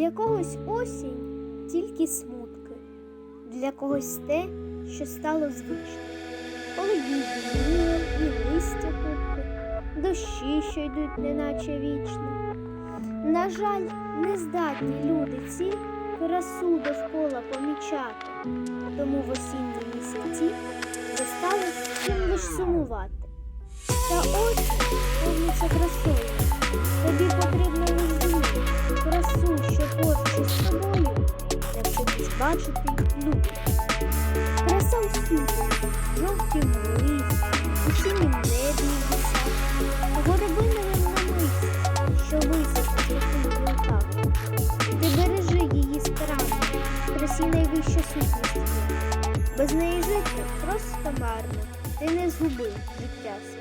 Для когось осінь тільки смутки, для когось те, що стало звичним. Коли діє і листя купки, дощі, що йдуть неначе вічно. На жаль, не здатні люди ці красу довкола помічати, тому в осінні місяці зосталось чим лиш сумувати. Та ось повниться красою. Красу, що поруч із тобою, бачити люди. Краса всюди, жовтім листі, у синім небі і лісах, горобиновим намисті, що висить у трохи руках. Ти бережи її старанно, красі найвища сутність. Без неї жити просто марно, ти не згубив життя.